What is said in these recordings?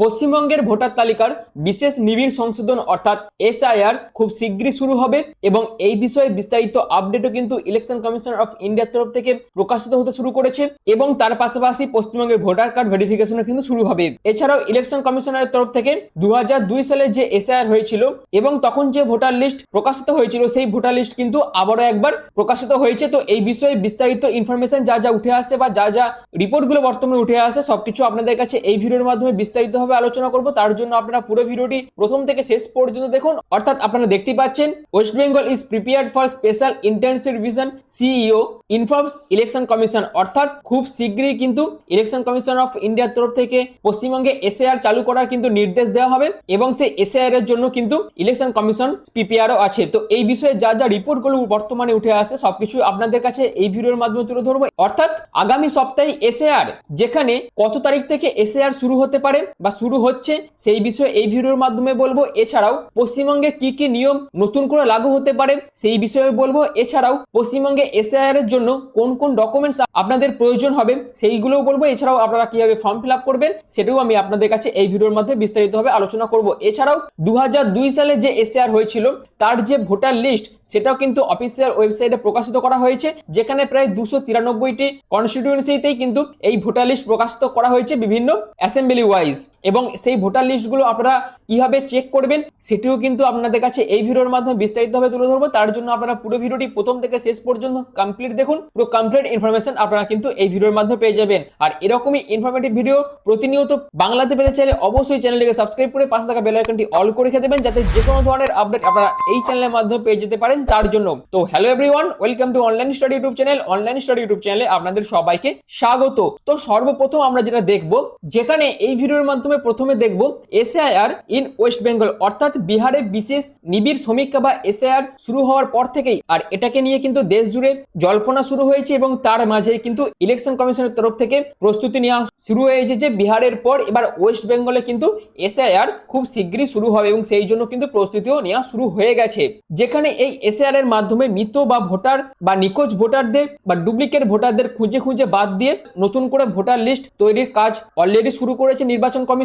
পশ্চিমবঙ্গের ভোটার তালিকার বিশেষ নিবিড় সংশোধন অর্থাৎ এসআইআর খুব শীঘ্রই শুরু হবে এবং এই বিষয়ে বিস্তারিত আপডেটও কিন্তু ইলেকশন কমিশন অফ ইন্ডিয়ার তরফ থেকে প্রকাশিত হতে শুরু করেছে এবং তার পাশাপাশি পশ্চিমবঙ্গের ভোটার কার্ড ভেরিফিকেশনও কিন্তু শুরু হবে। এছাড়াও ইলেকশন কমিশনের তরফ থেকে দু হাজার দুই সালে যে এসআইআর হয়েছিল এবং তখন যে ভোটার লিস্ট প্রকাশিত হয়েছিল সেই ভোটার লিস্ট কিন্তু আবারও একবার প্রকাশিত হয়েছে। তো এই বিষয়ে বিস্তারিত ইনফরমেশন যা যা উঠে আসে বা যা যা রিপোর্টগুলো বর্তমানে উঠে আসে সবকিছু আপনাদের কাছে এই ভিডিওর মাধ্যমে বিস্তারিতভাবে আলোচনা করব তার জন্য আপনারা পুরো ভিডিওটি প্রথম থেকে শেষ পর্যন্ত দেখুন। অর্থাৎ আপনারা দেখতেই পাচ্ছেন West Bengal is prepared for special intensive revision CEO informs election commission অর্থাৎ খুব শীঘ্রই কিন্তু ইলেকশন কমিশন অফ ইন্ডিয়ার তরফ থেকে পশ্চিমবঙ্গে এসএআর চালু করার কিন্তু নির্দেশ দেওয়া হবে এবং সেই এসএআর এর জন্য কিন্তু ইলেকশন কমিশন পিপিআরও আছে। তো এই বিষয়ে যা যা রিপোর্টগুলো বর্তমানে উঠে আসে সবকিছু আপনাদের কাছে এই ভিডিওর মাধ্যমে তুলে ধরবো। অর্থাৎ আগামী সপ্তাহে এসএআর যেখানে কত তারিখ থেকে এসএআর শুরু হতে পারে বা শুরু হচ্ছে, সেই বিষয়ে এই ভিডিওর মাধ্যমে বলব। এছাড়াও পশ্চিমবঙ্গে কি কি নিয়ম নতুন করে লাগু হতে পারে, সেই বিষয়ে বলব। এছাড়াও পশ্চিমবঙ্গে এসআইআর এর জন্য কোন কোন ডকুমেন্টস আপনাদের প্রয়োজন হবে, সেইগুলোও বলব। এছাড়াও আপনারা কীভাবে ফর্ম ফিল আপ করবেন, সেটাও আমি আপনাদের কাছে এই ভিডিওর মাধ্যমে বিস্তারিতভাবে আলোচনা করব। এছাড়াও দু হাজার দুই সালে যে এসআইআর হয়েছিল, তার যে ভোটার লিস্ট সেটাও কিন্তু অফিসিয়াল ওয়েবসাইটে প্রকাশিত করা হয়েছে, যেখানে প্রায় দুশো তিরানব্বইটি কনস্টিটিউয়েন্সিতেই কিন্তু এই ভোটার লিস্ট প্রকাশিত করা হয়েছে বিভিন্ন অ্যাসেম্বলি ওয়াইজ এবং সেই ভোটার লিস্টগুলো আপনারা কীভাবে চেক করবেন, সেটিও কিন্তু আপনাদের কাছে এই ভিডিওর মাধ্যমে বিস্তারিতভাবে তুলে ধরবো। তার জন্য আপনারা পুরো ভিডিওটি প্রথম থেকে শেষ পর্যন্ত কমপ্লিট দেখুন। পুরো কমপ্লিট ইনফরমেশন আপনারা কিন্তু এই ভিডিওর মাধ্যমে পেয়ে যাবেন। আর এরকমই ইনফরমেটিভ ভিডিও প্রতিনিয়ত বাংলাতে পেতে চাইলে অবশ্যই চ্যানেলটিকে সাবস্ক্রাইব করে পাশে থাকা বেল আইকনটি অল করে রেখে দেবেন, যাতে যে কোনো ধরনের আপডেট আপনারা এই চ্যানেলের মাধ্যমে পেয়ে যেতে পারেন। তার জন্য তো hello everyone welcome to online study YouTube channel online study YouTube চ্যানেলে আপনাদের সবাইকে স্বাগত। তো সর্বপ্রথম আমরা যেটা দেখব, যেখানে এই ভিডিওর মাধ্যমে প্রথমে দেখব এসআইআর ইন ওয়েস্ট বেঙ্গল, অর্থাৎ বিহারে বিশেষ নিবিড় সমীক্ষা বা এসআইআর শুরু হওয়ার পর থেকেই, আর এটাকে নিয়ে কিন্তু দেশ জুড়ে জল্পনা শুরু হয়েছে এবং তার মাঝে কিন্তু ইলেকশন কমিশনের তরফ থেকে প্রস্তুতি নেওয়া শুরু হয়েছে যে বিহারের পর এবার ওয়েস্ট বেঙ্গলে কিন্তু এসআইআর খুব শীঘ্রই শুরু হবে এবং সেই জন্য কিন্তু প্রস্তুতিও নেওয়া শুরু হয়ে গেছে। যেখানে এই এসআইআর এর মাধ্যমে মৃত বা ভোটার বা নিখোঁজ ভোটারদের বা ডুপ্লিকেট ভোটারদের খুঁজে খুঁজে বাদ দিয়ে নতুন করে ভোটার লিস্ট তৈরির কাজ অলরেডি শুরু করেছে নির্বাচন কমিশন।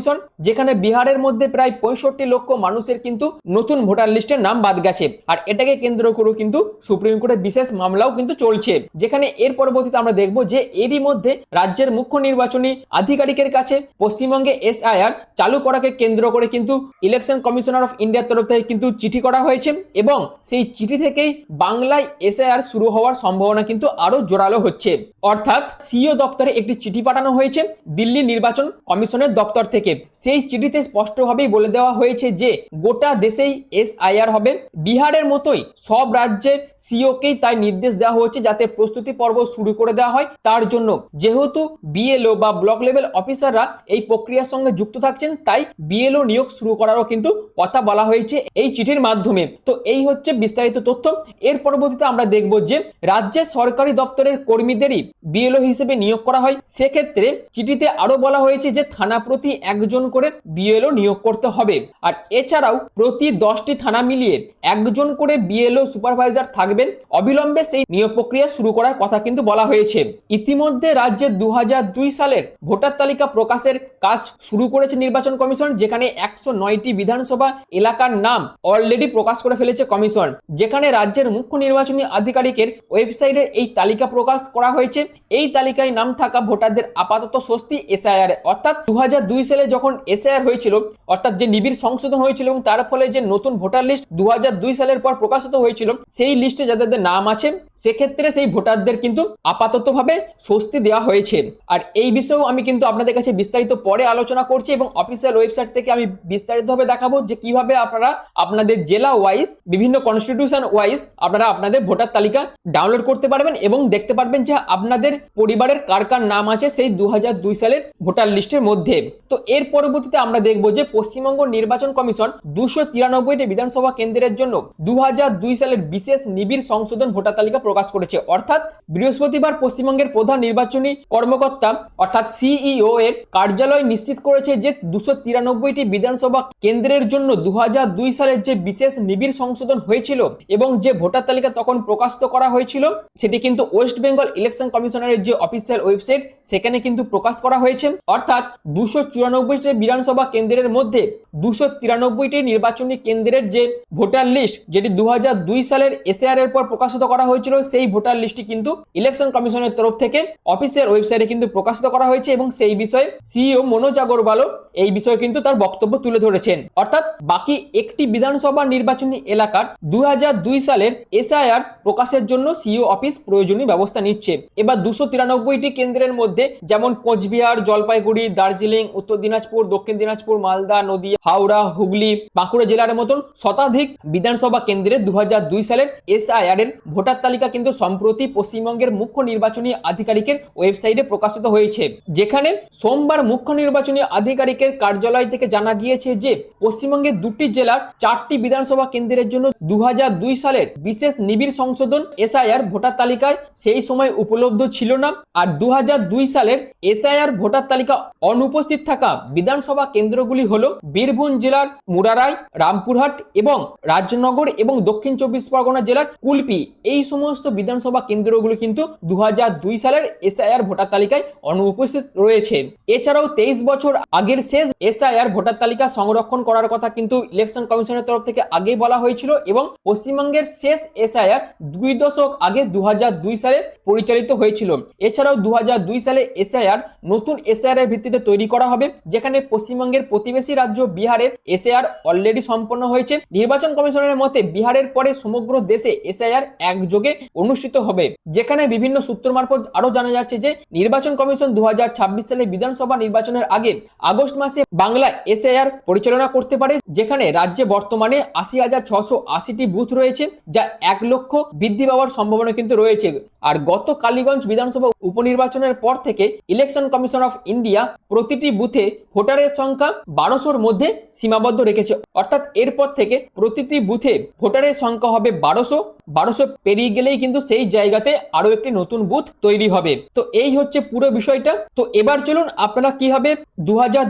যেখানে বিহারের মধ্যে প্রায় পঁয়ষট্টি লক্ষ মানুষের কিন্তু নতুন ভোটার লিস্টের নাম বাদ গেছে। আর এটাকে কেন্দ্র করে কিন্তু সুপ্রিম কোর্টে বিশেষ মামলাও কিন্তু চলছে। যেখানে এর পরবর্তীতে আমরা দেখব যে এরই মধ্যে রাজ্যের মুখ্য নির্বাচনী আধিকারিকের কাছে পশ্চিমবঙ্গে এসআইআর চালু করাকে কেন্দ্র করে কিন্তু ইলেকশন কমিশনার অফ ইন্ডিয়ার তরফ থেকে কিন্তু চিঠি করা হয়েছে এবং সেই চিঠি থেকেই বাংলায় এসআইআর শুরু হওয়ার সম্ভাবনা কিন্তু আরও জোরালো হচ্ছে। অর্থাৎ সিও দপ্তরে একটি চিঠি পাঠানো হয়েছে দিল্লি নির্বাচন কমিশনের দপ্তর থেকে। সেই চিঠিতে স্পষ্টভাবেই বলে দেওয়া হয়েছে যে, গোটা দেশেই এসআইআর হবে। বিহারের মতোই সব রাজ্যের সিওকেই তাই নির্দেশ দেওয়া হয়েছে যাতে প্রস্তুতি পর্ব শুরু করে দেওয়া হয়। তার জন্য যেহেতু বিএলও বা ব্লক লেভেল অফিসাররা এই প্রক্রিয়ার সঙ্গে যুক্ত থাকছেন, তাই বিএলও নিয়োগ শুরু করারও কিন্তু কথা বলা হয়েছে এই চিঠির মাধ্যমে। তো এই হচ্ছে বিস্তারিত তথ্য। এর পরবর্তীতে আমরা দেখব যে রাজ্যের সরকারি দপ্তরের কর্মীদেরই বিএলও হিসেবে নিয়োগ করা হয়। সেক্ষেত্রে চিঠিতে আরও বলা হয়েছে যে, থানা প্রতি একজন করে বিএলও নিয়োগ করতে হবে। আর এছাড়াও প্রতি দশটি থানা মিলিয়ে একজন করে বিএলও সুপারভাইজার থাকবেন। অবিলম্বে সেই নিয়োগ প্রক্রিয়া শুরু করার কথা কিন্তু বলা হয়েছে। ইতিমধ্যে দুহাজার দুই সালের ভোটার তালিকা প্রকাশের কাজ শুরু করেছে নির্বাচন কমিশন, যেখানে একশো নয়টি বিধানসভা এলাকার নাম অলরেডি প্রকাশ করে ফেলেছে কমিশন। যেখানে রাজ্যের মুখ্য নির্বাচনী আধিকারিকের ওয়েবসাইটে এই তালিকা প্রকাশ করা হয়েছে। এই তালিকায় নাম থাকা ভোটারদের আপাতত স্বস্তি এসআইআর, অর্থাৎ দু হাজার দুই সালে যখন এসআইআর হয়েছিল, অর্থাৎ যে নিবিড় সংশোধন হয়েছিল এবং তার ফলে যে নতুন ভোটার লিস্ট দু সালের পর প্রকাশিত হয়েছিল, সেই লিস্টে যাদের নাম আছে, সেক্ষেত্রে সেই ভোটারদের কিন্তু আপাততভাবে স্বস্তি দেওয়া হয়েছে। আর এই বিষয়েও আমি কিন্তু আপনাদের কাছে বিস্তারিত পরে আলোচনা করছি এবং অফিসিয়াল ওয়েবসাইট থেকে আমি বিস্তারিতভাবে দেখাবো যে কীভাবে আপনারা আপনাদের জেলা ওয়াইজ বিভিন্ন কনস্টিটিউশন ওয়াইজ আপনারা আপনাদের ভোটার তালিকা ডাউনলোড করতে পারবেন এবং দেখতে পারবেন যে আপনাদের পরিবারের কার কার নাম আছে সেই দু হাজার দুই সালের ভোটার লিস্টের মধ্যে। তো এর পরবর্তীতে আমরা দেখব যে পশ্চিমবঙ্গ নির্বাচন কমিশন দুশো তিরানব্বইটি বিধানসভা কেন্দ্রের জন্য দুহাজার দুই সালের বিশেষ নিবিড় সংশোধন ভোটার তালিকা প্রকাশ করেছে। অর্থাৎ বৃহস্পতিবার পশ্চিমবঙ্গের প্রধান নির্বাচনী কর্মকর্তা অর্থাৎ সিইও এর কার্যালয় নিশ্চিত করেছে যে দুশো তিরানব্বইটি বিধানসভা কেন্দ্রের জন্য দু হাজার দুই সালের যে বিশেষ নিবিড় সংশোধন হয়েছিল এবং যে ভোটার তালিকা তখন প্রকাশিত করা হয়েছিল, সেটি কিন্তু ওয়েস্ট বেঙ্গল ইলেকশন কমিশনারের যে অফিসিয়াল ওয়েবসাইট, সেখানে কিন্তু প্রকাশ করা হয়েছে। অর্থাৎ দুশো তিরানব্বইটি বিধানসভা কেন্দ্রের মধ্যে দুশো তিরানব্বইটি নির্বাচনী কেন্দ্রের যে ভোটার লিস্ট, যেটি দু সালের এসআর এর পর প্রকাশিত করা হয়েছিল, সেই ভোটার লিস্টটি কিন্তু ইলেকশন কমিশনের তরফ থেকে অফিসের ওয়েবসাইটে কিন্তু প্রকাশিত করা হয়েছে এবং সেই বিষয়ে সিইও মনোজ আগরওয়ালও এই বিষয়ে কিন্তু তার বক্তব্য তুলে ধরেছেন। অর্থাৎ বাকি একটি বিধানসভা নির্বাচনী এলাকার দু হাজার দুই সালের এসআইআর প্রকাশের জন্য সিইও অফিস প্রয়োজনীয় ব্যবস্থা নিচ্ছে। এবার দুশো তিরানব্বইটি কেন্দ্রের মধ্যে যেমন কোচবিহার, জলপাইগুড়ি, দার্জিলিং, উত্তর দিনাজপুর, দক্ষিণ দিনাজপুর, মালদা, নদীয়া, হাওড়া, হুগলি, বাঁকুড়া জেলার মতন শতাধিক বিধানসভা কেন্দ্রে দু দুই সালের এসআইআর এর ভোটার তালিকা কিন্তু সম্প্রতি পশ্চিমবঙ্গের মুখ্য নির্বাচনী আধিকারিকের ওয়েবসাইটে প্রকাশিত হয়েছে, যেখানে সোমবার মুখ্য নির্বাচনী আধিকারিকের কার্যালয় থেকে জানা গিয়েছে যে পশ্চিমবঙ্গের দুটি জেলার চারটি বিধানসভা কেন্দ্রের জন্য দু দুই সালের বিশেষ নিবিড় সংশোধন এসআইআর ভোটার তালিকায় সেই সময় উপলব্ধ ছিল না, আর দু হাজার দুই সালের এসআইআর ভোটার তালিকা অনুপস্থিত থাকা বিধানসভা কেন্দ্রগুলি হল বীরভূম জেলার মুরারাই, রামপুরহাট এবং রাজনগর এবং দক্ষিণ চব্বিশ পরগনা জেলার কুলপি। এই সমস্ত বিধানসভা কেন্দ্রগুলো কিন্তু দু সালের এসআইআর ভোটার তালিকায় অনুপস্থিত রয়েছে। এছাড়াও তেইশ বছর আগের শেষ এসআইআর ভোটার তালিকা সংরক্ষণ করার কথা কিন্তু ইলেকশন কমিশনের তরফ থেকে আগেই বলা হয়েছিল এবং পশ্চিমবঙ্গের শেষ এসআইআর দুই দশক আগে দু হাজার দুই সালে পরিচালিত হয়েছিল। এছাড়াও দু হাজার দুই সালে এসআইআর নতুন এসআইআর এর ভিত্তিতে তৈরি করা হবে। যেখানে পশ্চিমবঙ্গের প্রতিবেশী রাজ্য বিহারের এসআইআর অলরেডি সম্পন্ন হয়েছে। নির্বাচন কমিশনের মতে বিহারের পরে সমগ্র দেশে এসআইআর একযোগে অনুষ্ঠিত হবে। যেখানে বিভিন্ন সূত্র মারফত আরও জানা যাচ্ছে যে, নির্বাচন কমিশন দু হাজার ছাব্বিশ সালে বিধানসভা নির্বাচনের আগে আগস্ট মাসে বাংলা এসআইআর পরিচালনা করতে পারে, যেখানে রাজ্যে বর্তমানে আশি হাজার ছশো আশিটি বুথ রয়েছে, যা এক লক্ষ বৃদ্ধি পাওয়ার সম্ভাবনা কিন্তু রয়েছে। আর গত কালীগঞ্জ বিধানসভা উপনির্বাচনের পর থেকে ইলেকশন কমিশন অফ ইন্ডিয়া প্রতিটি বুথে ভোটারের সংখ্যা বারোশোর মধ্যে সীমাবদ্ধ রেখেছে। অর্থাৎ এরপর থেকে প্রতিটি বুথে ভোটারের সংখ্যা হবে বারোশো। বারোশো পেরিয়ে গেলেই কিন্তু সেই জায়গাতে আরও একটি নতুন বুথ তৈরি হবে। তো এই হচ্ছে পুরো বিষয়টা। তো এবার চলুন আপনারা কি হবে?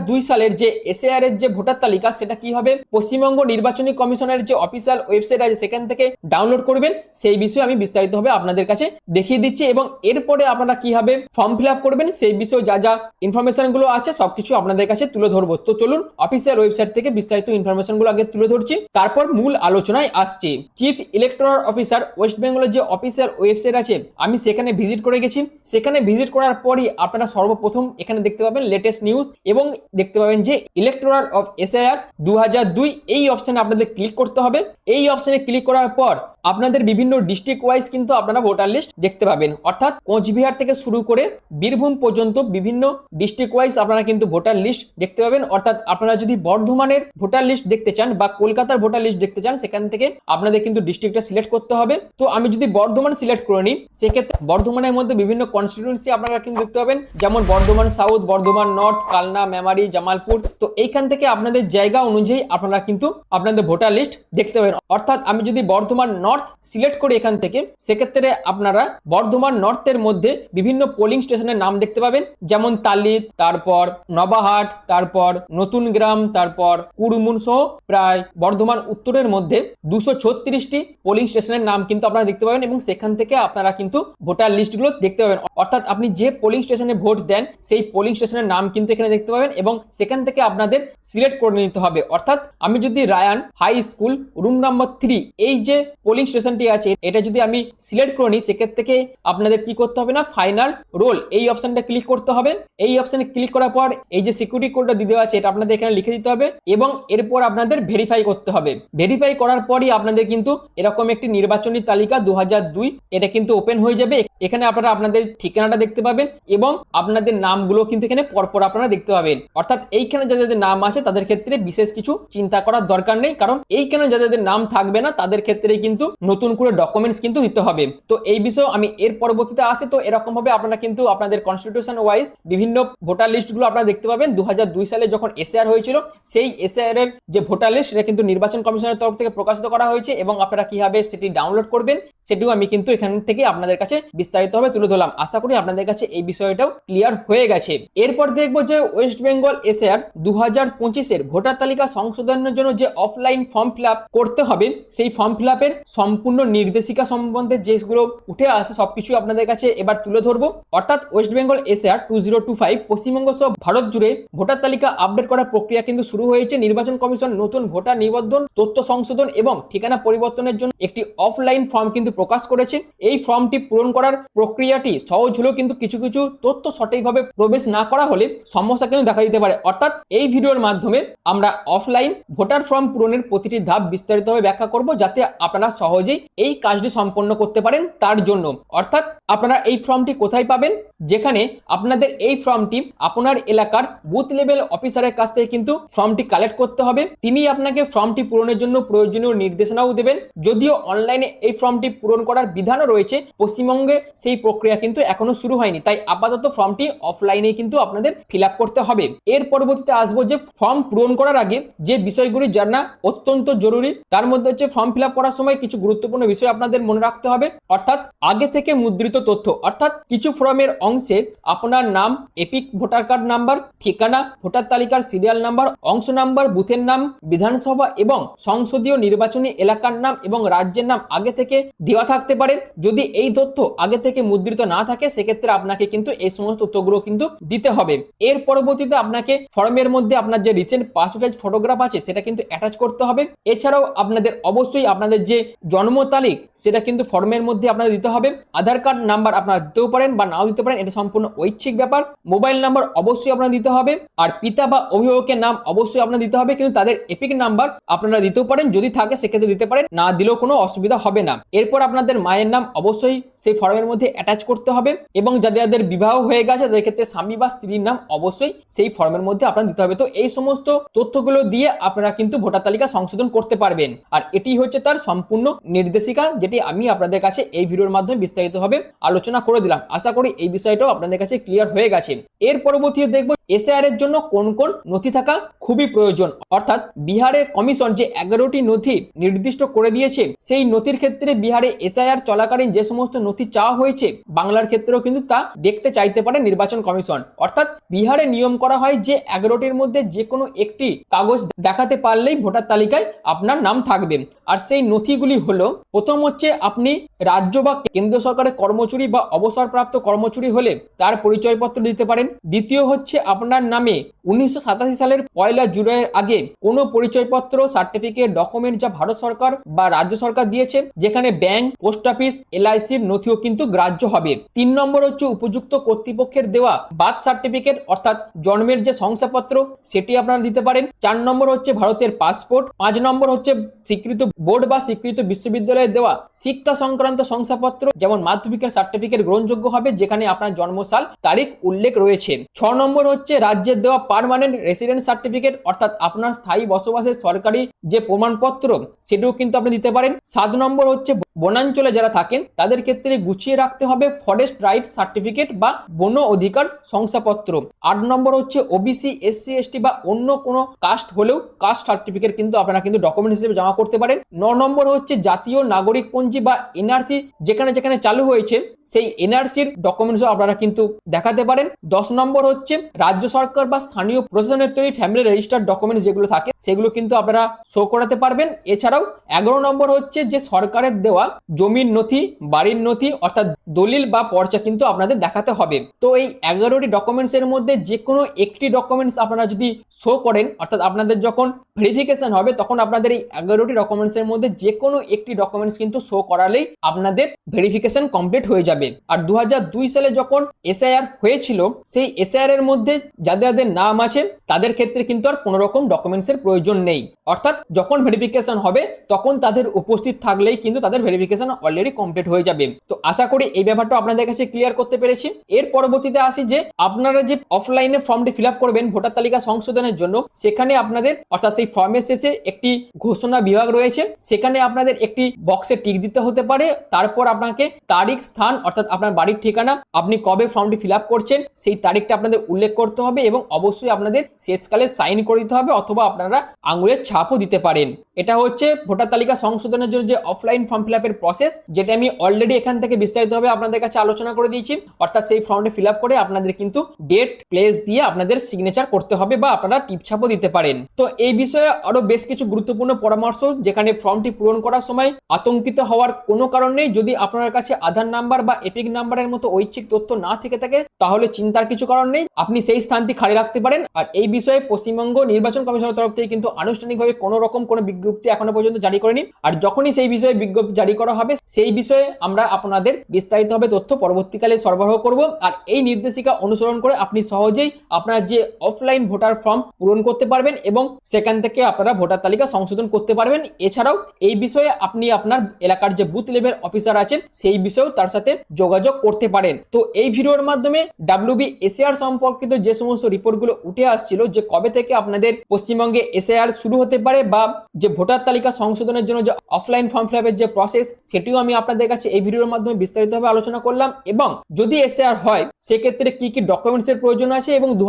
দু সালের যে এসএআর এর যে ভোটার তালিকা, সেটা কি হবে? পশ্চিমবঙ্গ নির্বাচনী কমিশনের যে অফিসিয়াল ওয়েবসাইট আছে, সেখান থেকে ডাউনলোড করবেন। সেই বিষয়ে আমি বিস্তারিতভাবে আপনাদের কাছে দেখিয়ে দিচ্ছি এবং এরপরে আপনারা কীভাবে ফর্ম ফিল করবেন। সেই বিষয়ে যা যা ইনফরমেশনগুলো আছে, সবকিছু আপনাদের কাছে তুলে ধরবো। তো চলুন অফিসিয়াল ওয়েবসাইট থেকে বিস্তারিত ইনফরমেশনগুলো আগে তুলে ধরছি। তারপর মূল আলোচনায় আসছি। চিফ ইলেকট্রাল অফিসার ওয়েস্ট বেঙ্গলের যে অফিসিয়াল ওয়েবসাইট আছে, আমি সেখানে ভিজিট করে গেছি। সেখানে ভিজিট করার পরই আপনারা সর্বপ্রথম এখানে দেখতে পাবেন লেটেস্ট নিউজ এবং দেখতে পাবেন যে ইলেকট্রাল অফ এসআইআর দুহাজার দুই এই অপশনে আপনাদের ক্লিক করতে হবে। এই অপশনে ক্লিক করার পর আপনাদের বিভিন্ন ডিস্ট্রিক্ট ওয়াইজ কিন্তু আপনারা ভোটার লিস্ট দেখতে পাবেন। অর্থাৎ কোচবিহার থেকে শুরু করে বীরভূম পর্যন্ত বিভিন্ন ডিস্ট্রিক্ট ওয়াইজ আপনারা কিন্তু ভোটার লিস্ট দেখতে পাবেন। অর্থাৎ আপনারা যদি বর্ধমানের ভোটার লিস্ট দেখতে চান বা কলকাতার ভোটার লিস্ট দেখতে চান, সেখান থেকে আপনাদের কিন্তু ডিস্ট্রিক্টটা সিলেক্ট করতে হবে। তো আমি যদি বর্ধমান সিলেক্ট করে নিই, সেক্ষেত্রে বর্ধমানের মধ্যে বিভিন্ন কনস্টিটিউন্সি আপনারা কিন্তু দেখতে পাবেন। যেমন বর্ধমান সাউথ বর্ধমান নর্থ কালনা, মেমারি, জামালপুর। তো এইখান থেকে আপনাদের জায়গা অনুযায়ী আপনারা কিন্তু আপনাদের ভোটার লিস্ট দেখতে পাবেন। অর্থাৎ আমি যদি বর্ধমান নর্থ সিলেক্ট করে এখান থেকে, সেক্ষেত্রে আপনারা বর্ধমান নর্থের মধ্যে বিভিন্ন পোলিং স্টেশনের নাম দেখতে পাবেন। যেমন তালিত, তারপর নবাহাট, তারপর নতুন গ্রাম তারপর কুড়মুন সহ প্রায় বর্ধমান উত্তরের মধ্যে দুশো ছত্রিশটি পোলিং স্টেশনের নাম কিন্তু আপনারা দেখতে পাবেন এবং সেখান থেকে আপনারা কিন্তু ভোটার লিস্টগুলো দেখতে পাবেন। অর্থাৎ আপনি যে পোলিং স্টেশনে ভোট দেন, সেই পোলিং স্টেশনের নাম কিন্তু এখানে দেখতে পাবেন এবং সেখান থেকে আপনাদের সিলেক্ট করে নিতে হবে। অর্থাৎ আমি যদি Ryan high school room number three এই যে পোলিং স্টেশনটি আছে, এটা যদি আমি সিলেক্ট করে নিই, সেক্ষেত্রে থেকে আপনাদের কি করতে হবে না? ফাইনাল রোল, এই অপশনটা ক্লিক করতে হবে। এই অপশনে ক্লিক করার পর এই যে সিকিউরিটি কোডটা দিতে আছে, এটা আপনাদের এখানে লিখে দিতে হবে এবং এরপর আপনাদের ভেরিফাই করতে হবে। ভেরিফাই করার পরই আপনাদের কিন্তু এরকম একটি নির্বাচনী তালিকা দু হাজার দুই, এটা কিন্তু ওপেন হয়ে যাবে। এখানে আপনারা আপনাদের ঠিকানাটা দেখতে পাবেন এবং আপনাদের নামগুলো কিন্তু এখানে পরপর আপনারা দেখতে পাবেন। অর্থাৎ এইখানে যাদের নাম আছে, তাদের ক্ষেত্রে বিশেষ কিছু চিন্তা করার দরকার নেই, কারণ এইখানে যাদের নাম থাকবে না, তাদের ক্ষেত্রে কিন্তু নতুন করে ডকুমেন্টস কিন্তু দিতে হবে। তো এই বিষয়ে আমি এর পরবর্তীতে আসি। তো এরকম ভাবে আপনারা কিন্তু আপনাদের কনস্টিটিউশন ওয়াইজ বিভিন্ন ভোটার লিস্টগুলো আপনারা দেখতে পাবেন। দু হাজার দুই সালে যখন এসআর হয়েছিল, সেই এসআর এর যে ভোটার লিস্ট সেটা কিন্তু নির্বাচন কমিশনের তরফ থেকে প্রকাশিত করা হয়েছে এবং আপনারা কীভাবে সেটি ডাউনলোড করবেন, সেটিও আমি কিন্তু এখান থেকে আপনাদের কাছে বিস্তারিতভাবে তুলে ধরলাম। আশা করি আপনাদের কাছে এই বিষয়টাও ক্লিয়ার হয়ে গেছে। এরপর দেখব যে ওয়েস্ট বেঙ্গল এসআর দু হাজার পঁচিশের ভোটার তালিকা সংশোধনের জন্য যে অফলাইন ফর্ম ফিল করতে হবে, সেই ফর্ম ফিল সম্পূর্ণ নির্দেশিকা সম্বন্ধে যেগুলো উঠে আসে সবকিছু আপনাদের কাছে এবার তুলে ধরবো। অর্থাৎ West Bengal SR two zero two five Paschimbanga সহ ভারত জুড়ে ভোটার তালিকা আপডেট করার প্রক্রিয়া কিন্তু শুরু হয়েছে। নির্বাচন কমিশন নতুন ভোটার নিবন্ধন, তথ্য সংশোধন এবং ঠিকানা পরিবর্তনের জন্য একটি অফলাইন ফর্ম কিন্তু প্রকাশ করেছে। এই ফর্মটি পূরণ করার প্রক্রিয়াটি সহজ হলেও কিন্তু কিছু কিছু তথ্য সঠিকভাবে প্রবেশ না করা হলে সমস্যা কিন্তু দেখা দিতে পারে। অর্থাৎ এই ভিডিওর মাধ্যমে আমরা অফলাইন ভোটার ফর্ম পূরণের প্রতিটি ধাপ বিস্তারিতভাবে ব্যাখ্যা করব যাতে আপনারা সহজেই এই কাজটি সম্পন্ন করতে পারেন তার জন্য। অর্থাৎ আপনারা এই ফর্মটি কোথায় পাবেন? যেখানে আপনাদের এই ফর্মটি আপনার এলাকার বুথ লেভেল অফিসারের কাছ থেকে কিন্তু ফর্মটি কালেক্ট করতে হবে। তিনি আপনাকে ফর্মটি পূরণের জন্য প্রয়োজনীয় নির্দেশনাও দেবেন। যদিও অনলাইনে এই ফর্মটি পূরণ করার বিধানও রয়েছে, পশ্চিমবঙ্গে সেই প্রক্রিয়া কিন্তু এখনও শুরু হয়নি। তাই আপাতত ফর্মটি অফলাইনে কিন্তু আপনাদের ফিল করতে হবে। এর পরবর্তীতে আসব যে ফর্ম পূরণ করার আগে যে বিষয়গুলি জানা অত্যন্ত জরুরি, তার মধ্যে হচ্ছে ফর্ম ফিল করার সময় কিছু গুরুত্বপূর্ণ বিষয় আপনাদের মনে রাখতে হবে। অর্থাৎ আগে থেকে মুদ্রিত তথ্য, অর্থাৎ কিছু ফর্মের অংশে আপনার নাম, এপিক ভোটার কার্ড নাম্বার, ঠিকানা, ভোটার তালিকার সিরিয়াল নাম্বার, অংশ নাম্বার, বুথের নাম, বিধানসভা এবং সংসদীয় নির্বাচনী এলাকার নাম এবং রাজ্যের নাম আগে থেকে দেওয়া থাকতে পারে। যদি এই তথ্য আগে থেকে মুদ্রিত না থাকে, সেক্ষেত্রে আপনাকে কিন্তু এই সমস্ত তথ্যগুলো কিন্তু দিতে হবে। এর পরবর্তীতে আপনাকে ফর্মের মধ্যে আপনার যে রিসেন্ট পাসপোর্ট ফটোগ্রাফ আছে, সেটা কিন্তু অ্যাটাচ করতে হবে। এছাড়াও আপনাদের অবশ্যই আপনাদের যে জন্ম তারিখ, সেটা কিন্তু ফর্মের মধ্যে আপনাদের দিতে হবে। আধার কার্ড নাম্বার আপনারা দিতেও পারেন বা নাও দিতে পারেন, এটা সম্পূর্ণ ঐচ্ছিক ব্যাপার। মোবাইল নাম্বার অবশ্যই আপনারা দিতে হবে। আর পিতা বা অভিভাবকের নাম অবশ্যই আপনার দিতে হবে, কিন্তু তাদের এপিক নাম্বার আপনারা দিতেও পারেন। যদি থাকে, সেক্ষেত্রে দিতে পারেন। না দিলেও কোনো অসুবিধা হবে না। এরপর আপনাদের মায়ের নাম অবশ্যই সেই ফর্মের মধ্যে অ্যাটাচ করতে হবে এবং যাদের যাদের বিবাহ হয়ে গেছে, তাদের ক্ষেত্রে স্বামী বা স্ত্রীর নাম অবশ্যই সেই ফর্মের মধ্যে আপনার দিতে হবে। তো এই সমস্ত তথ্যগুলো দিয়ে আপনারা কিন্তু ভোটার তালিকা সংশোধন করতে পারবেন। আর এটি হচ্ছে তার সম্পূর্ণ নির্দেশিকা, যেটি আমি আপনাদের কাছে এই ভিডিওর মাধ্যমে বিস্তারিতভাবে আলোচনা করে দিলাম। আশা করি এই বিষয়টাও আপনাদের কাছে ক্লিয়ার হয়ে গেছে। এর পরবর্তীতে দেখব এসআর এর জন্য কোন কোন নথি থাকা খুবই প্রয়োজন। অর্থাৎ বিহারের কমিশন যে এগারোটি নথি নির্দিষ্ট করে দিয়েছে, সেই নথির ক্ষেত্রে বিহারে এসআইআর চলাকালীন যে সমস্ত নথি চাওয়া হয়েছে, বাংলার ক্ষেত্রেও কিন্তু তা দেখতে চাইতে পারে নির্বাচন কমিশন। অর্থাৎ বিহারে নিয়ম করা হয় যে এগারোটির মধ্যে যে কোনো একটি কাগজ দেখাতে পারলেই ভোটার তালিকায় আপনার নাম থাকবে। আর সেই নথিগুলি হলো, প্রথম হচ্ছে আপনি রাজ্য বা কেন্দ্র সরকারের কর্মচারী বা অবসরপ্রাপ্ত কর্মচারী হলে তার পরিচয়পত্র দিতে পারেন। দ্বিতীয় হচ্ছে আপনার নামে উনিশশো সাতাশি সালের পয়লা জুলাইয়ের আগে কোনো পরিচয়পত্র, সার্টিফিকেট, ডকুমেন্ট যা ভারত সরকার বা রাজ্য সরকার দিয়েছে, যেখানে ব্যাংক, পোস্ট অফিস, এলআইসির নথিও কিন্তু গ্রাহ্য হবে। তিন নম্বর হচ্ছে উপযুক্ত কর্তৃপক্ষের দেওয়া বার্থ সার্টিফিকেট, অর্থাৎ জন্মের যে শংসাপত্র, সেটি আপনারা দিতে পারেন। চার নম্বর হচ্ছে ভারতের পাসপোর্ট। পাঁচ নম্বর হচ্ছে স্বীকৃত বোর্ড বা স্বীকৃত বিশ্ববিদ্যালয়ে দেওয়া শিক্ষা সংক্রান্ত শংসাপত্র, যেমন মাধ্যমিকের সার্টিফিকেট গ্রহণযোগ্য হবে, যেখানে আপনার জন্মসাল, তারিখ উল্লেখ রয়েছে। ছ নম্বর হচ্ছে রাজ্যের দেওয়া পার্মানেন্ট রেসিডেন্ট সার্টিফিকেট অর্থাৎ আপনার স্থায়ী বসবাসের সরকারি যে প্রমাণপত্র, সেটিও কিন্তু আপনি দিতে পারেন। সাত নম্বর হচ্ছে বনাঞ্চলে যারা থাকেন, তাদের ক্ষেত্রে গুছিয়ে রাখতে হবে ফরেস্ট রাইট সার্টিফিকেট বা বন অধিকার শংসাপত্র। আট নম্বর হচ্ছে ওবিসি এসসি এসটি বা অন্য কোনো কাস্ট হলেও কাস্ট সার্টিফিকেট কিন্তু আপনারা কিন্তু ডকুমেন্ট হিসেবে জমা করতে পারেন। ন নম্বর হচ্ছে জাতীয় নাগরিক পঞ্জি বা এনআরসি যেখানে যেখানে চালু হয়েছে, সেই এনআরসির ডকুমেন্টসও আপনারা কিন্তু দেখাতে পারেন। দশ নম্বর হচ্ছে রাজ্য সরকার বা স্থানীয় প্রশাসনের তৈরি ফ্যামিলি রেজিস্টার্ড ডকুমেন্টস যেগুলো থাকে, সেগুলো কিন্তু আপনারা শো করাতে পারবেন। এছাড়াও এগারো নম্বর হচ্ছে যে সরকারের দেওয়া জমির নথি, বাড়ির নথি অর্থাৎ দলিল বা পর্চা কিন্তু আপনাদের দেখাতে হবে। তো এই এগারোটি ডকুমেন্টস এর মধ্যে যে কোনো একটি ডকুমেন্টস আপনারা যদি শো করেন, অর্থাৎ আপনাদের যখন ভেরিফিকেশন হবে, তখন আপনাদের এই এগারোটি ডকুমেন্টস এর মধ্যে যে কোনো একটি ডকুমেন্টস কিন্তু শো করালেই আপনাদের ভেরিফিকেশন কমপ্লিট হয়ে যাবে। আর দু হাজার দুই সালে যখন এসআইআর হয়েছিল, সেই এসআইআর এর মধ্যে যাদের যাদের নাম আছে, তাদের ক্ষেত্রে কিন্তু আর কোনো রকম ডকুমেন্টস এর প্রয়োজন নেই। অর্থাৎ যখন ভেরিফিকেশন হবে, তখন তাদের উপস্থিত থাকলেই কিন্তু তাদের ভেরিফিকেশন অলরেডি কমপ্লিট হয়ে যাবে। তো আশা করি এই ব্যাপারটা আপনাদের কাছে ক্লিয়ার করতে পেরেছি। এর পরবর্তীতে আসি যে, আপনারা যে অফলাইনে ফর্মটি ফিল করবেন ভোটার তালিকা সংশোধনের জন্য, সেখানে আপনাদের, অর্থাৎ সেই ফর্মের শেষে একটি ঘোষণা বিভাগ রয়েছে। সেখানে আপনাদের একটি বক্সে টিক দিতে হতে পারে। তারপর আপনাকে তারিখ, স্থান, অর্থাৎ আপনার বাড়ির ঠিকানা, আপনি কবে ফর্মটি ফিল করছেন, সেই তারিখটা আপনাদের উল্লেখ করতে হবে এবং অবশ্যই আপনাদের শেষকালে সাইন করে দিতে হবে অথবা আপনারা আঙুলের ছাপও দিতে পারেন। এটা হচ্ছে ভোটার তালিকা সংশোধনের জন্য যে অফলাইন ফর্ম ফিল প্রসেস যেটা আমি অলরেডি এখান এখান থেকে বিস্তারিতভাবে আপনাদের কাছে আলোচনা করে দিয়েছি। অর্থাৎ সেই ফর্মটি ফিল করে আপনাদের কিন্তু ডেট প্লেস দিয়ে আপনাদের সিগনেচার করতে হবে বা আপনারা টিপছাপও দিতে পারেন। তো এই বিষয়ে আরও বেশ কিছু গুরুত্বপূর্ণ পরামর্শ, যেখানে ফর্মটি পূরণ করার সময় আতঙ্কিত হওয়ার কোনো কারণ নেই। যদি আপনার কাছে আধার নাম্বার বা এপিক নাম্বারের মতো ঐচ্ছিক তথ্য না থেকে থাকে, তাহলে চিন্তার কিছু কারণ নেই। আপনি সেই স্থানটি খালি রাখতে পারেন। আর এই বিষয়ে পশ্চিমবঙ্গ নির্বাচন কমিশনের তরফ থেকে কিন্তু আনুষ্ঠানিকভাবে কোনো রকম কোনো বিজ্ঞপ্তি এখনও পর্যন্ত জারি করেনি। আর যখনই সেই বিষয়ে বিজ্ঞপ্তি জারি করা হবে, সেই বিষয়ে আমরা আপনাদের বিস্তারিতভাবে তথ্য পরবর্তীকালে সরবরাহ করব। আর এই নির্দেশিকা অনুসরণ করে আপনি সহজেই আপনার যে অফলাইন ভোটার ফর্ম পূরণ করতে পারবেন এবং সেখান থেকে আপনারা ভোটার তালিকা সংশোধন করতে পারবেন। এছাড়াও এই বিষয়ে আপনি আপনার এলাকার যে বুথ লেভেল অফিসার আছেন, সেই বিষয়েও তার সাথে যোগাযোগ করতে পারেন। তো এই ভিডিওর মাধ্যমে ডাব্লিউবি এসআর সম্পর্কিত যে সমস্ত রিপোর্টগুলো উঠে আসছিল, যে কবে থেকে আপনাদের পশ্চিমবঙ্গে এসআর শুরু হতে পারে বা যে ভোটার তালিকা সংশোধনের জন্য যে অফলাইন ফর্ম ফিল যে প্রসেস সেটিও আমি আপনাদের কাছে এই ভিডিওর মাধ্যমে বিস্তারিতভাবে আলোচনা করলাম এবং যদি এসআর হয়, সেক্ষেত্রে কি কি ডকুমেন্টস এর প্রয়োজন আছে এবং দু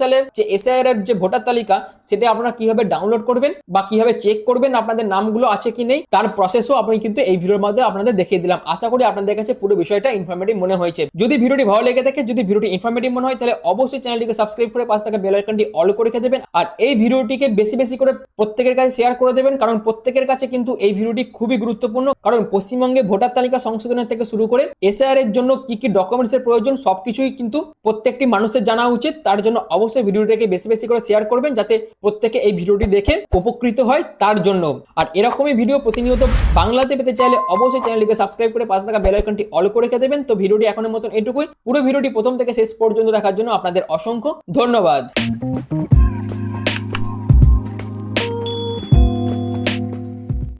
সালের যে এসআইআর এর যে ভোটার তালিকা, সেটা আপনারা কীভাবে ডাউনলোড করবেন বা কীভাবে চেক করবেন আপনাদের নামগুলো আছে কি নেই, তার প্রসেসও আমি কিন্তু এই ভিডিওর মাধ্যমে আপনাদের দেখিয়ে দিলাম। আশা করি আপনাদের কাছে পুরো বিষয়টা ইনফরমেটিভ মনে হয়েছে। যদি ভিডিওটি ভালো লেগে থাকে, যদি ভিডিওটি ইনফরমেটিভ মনে হয়, তাহলে অবশ্যই চ্যানেলটিকে সাবস্ক্রাইব করে পাশে থাকা বেল আইকনটি অল করে রেখে দেবেন আর এই ভিডিওটিকে বেশি বেশি করে প্রত্যেকের কাছে শেয়ার করে দেবেন, কারণ প্রত্যেকের কাছে কিন্তু এই ভিডিওটি খুবই গুরুত্বপূর্ণ, কারণ পশ্চিমবঙ্গে ভোটার তালিকা সংশোধনের থেকে শুরু করে এসআর এর জন্য কি কি ডকুমেন্টস এর প্রয়োজন সবকিছুই কিন্তু প্রত্যেকটি মানুষের জানা উচিত। তার জন্য অবশ্যই ভিডিওটাকে বেশি বেশি করে শেয়ার করবেন যাতে প্রত্যেকে এই ভিডিওটি দেখে উপকৃত হয় তার জন্য। আর এরকমই ভিডিও প্রতিনিয়ত বাংলাতে পেতে চাইলে অবশ্যই চ্যানেলটিকে সাবস্ক্রাইব করে পাশে থাকা বেল আইকনটি অল করে রেখে দেবেন। তো ভিডিওটি এখনের মতন এটুকুই। পুরো ভিডিওটি প্রথম থেকে শেষ পর্যন্ত দেখার জন্য আপনাদের অসংখ্য ধন্যবাদ।